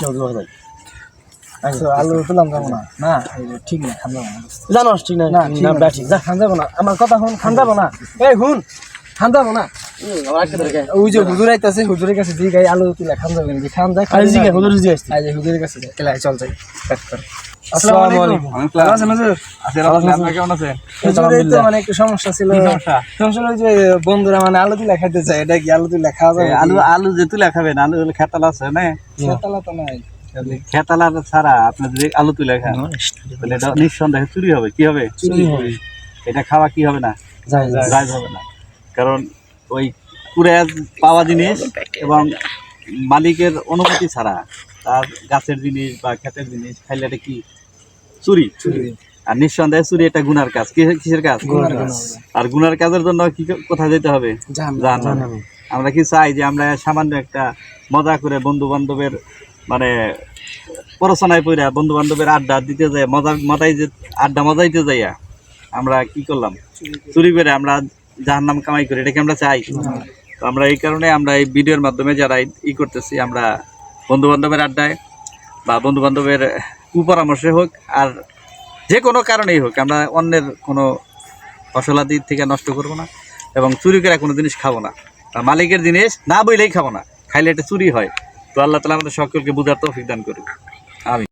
হতে পারে আচ্ছা আলু তুলাম যাব না। না ঠিক না খান যাব না। জানোস ঠিক না না ব্যাটি যা খান যাব না। আমার কথা শুন খান যাব না। এই হুন খান যাব না। ওই যে হুজুর আইতাছে হুজুরের কাছে দিয়ে গাই আলু তুলে খান যাবেন কি? খান যায় খান হুজুর জিগে আসছে। হুজুরের কাছে চল যাই। কাট কর আসসালামু আলাইকুম। ভালো আছেন হুজুর হুজুর এই তো মানে একটু সমস্যা ছিল। সমস্যা? যে বন্ধুরা মানে আলু তুলে খাইতে চায়। এটা কি আলু তুলে খাওয়া যাবে? আলু আলু যে তুলে খাবেন আলু হলে আছে না? খেতালা তো নাই। খেতাল ছাড়া আপনি যদি আলু তুলে খান তাহলে এটা নিঃসন্দেহে চুরি হবে। কি হবে? চুরি হবে। এটা খাওয়া কি হবে না? জায়জ। হবে না। কারণ ওই কুড়ে পাওয়া জিনিস এবং মালিকের অনুমতি ছাড়া তার গাছের জিনিস বা ক্ষেতের জিনিস খাইলে এটা কি চুরি? চুরি। আর নিঃসন্দেহে চুরি এটা গুনার কাজ। কিসের কাজ? আর গুনার কাজের জন্য কি কোথায় যেতে হবে? জাহান্নামে। আমরা কি চাই যে আমরা সামান্য একটা মজা করে বন্ধু বান্ধবের মানে পড়াশোনায় পড়া বন্ধু বান্ধবের আড্ডা দিতে যাই মজা মজাই যে আড্ডা মজাইতে যাইয়া আমরা কি করলাম? চুরি করে। আমরা যার নাম কামাই করি। এটাকে আমরা চাই? তো আমরা এই কারণে আমরা এই ভিডিওর মাধ্যমে যারা ই- ই করতেছি আমরা বন্ধু বান্ধবের আড্ডায় বা বন্ধু বান্ধবের কুপরামর্শে হোক আর যে কোনো কারণেই হোক, আমরা অন্যের কোনো ফসলাদি থেকে নষ্ট করব না এবং চুরি করে কোনো জিনিস খাব না। মালিকের জিনিস না বইলেই খাব না, খাইলে এটা চুরি হয়। তো আল্লাহ তালা আমাদের সকলকে বুঝার তৌফিক দান করুক। আমি